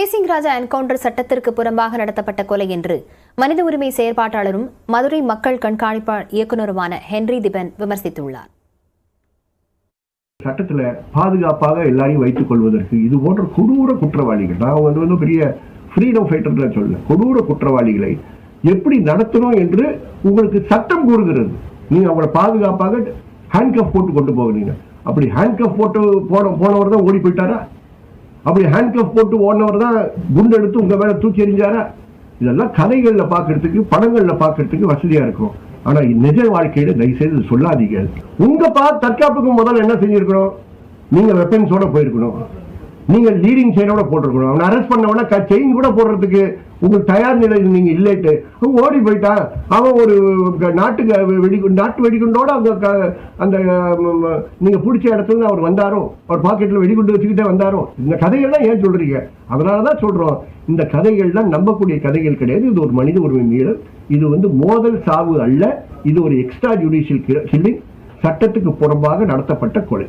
தேசிங் ராஜா encounter சட்டத்திற்கு புறம்பாக நடத்தப்பட்ட கொலை என்று மனித உரிமை செயற்பாட்டாளரும் மதுரை மக்கள் கண்காணிப்பாளர் இயக்குநருமான ஹென்றி திபன் விமர்சித்துள்ளார். சட்டத்துல பாதுகாப்பாக எல்லாரையும் வைத்துக் கொள்வதற்கு இது போன்ற கொடூர குற்றவாளிகள் நான் வந்து வந்து பெரிய ஃப்ரீடம் ஃபைட்டர்ல சொல்ல கொடூர குற்றவாளிகளை எப்படி நடத்தணும் என்று உங்களுக்கு சட்டம் கூறுகிறது. நீங்க அவங்கள பாதுகாப்பாக ஹேண்ட்கஃப் போட்டு கொண்டு போகிறீங்க அப்படி ஹேண்ட்கஃப் போட்டு போன போனவர் தான் ஓடி போயிட்டாரா? அப்படி ஹேண்ட்கப் போட்டு ஓடினவர் தான் குண்டு எடுத்து உங்க மேல தூக்கி எறிஞ்சாரா? இதெல்லாம் கதைகள்ல பாக்குறதுக்கு படங்கள்ல பாக்குறதுக்கு வசதியா இருக்கும். ஆனா நிஜ வாழ்க்கையில தயவு செய்து சொல்லாதீங்க. உங்க பா தற்காப்புக்கு முதல்ல என்ன செஞ்சிருக்கணும் நீங்க வெப்பன்ஸோட போயிருக்கணும். நீங்கள் லீடிங் செயினோட போட்டிருக்கணும். அவனை அரெஸ்ட் பண்ணவன செயின் கூட போடுறதுக்கு உங்களுக்கு தயார் நிலையில் நீங்க இல்லைட்டு ஓடி போயிட்டான் அவன் ஒரு நாட்டுக்கு வெடி நாட்டு வெடிகுண்டோட அந்த க- அந்த நீங்கள் நீங்க பிடிச்ச இடத்துல அவர் வந்தாரோ அவர் பாக்கெட்ல வெடிகுண்டு வச்சுக்கிட்டே வந்தாரோ இந்த கதைகள்லாம் ஏன் சொல்றீங்க? அதனாலதான் சொல்றோம். இந்த கதைகள்லாம் நம்பக்கூடிய கதைகள் கிடையாது. இது ஒரு மனித உரிமை மீறல். இது வந்து மோதல் சாவு அல்ல. இது ஒரு எக்ஸ்ட்ரா ஜுடிஷியல் கில்லிங் சட்டத்துக்கு புறம்பாக நடத்தப்பட்ட கொலை.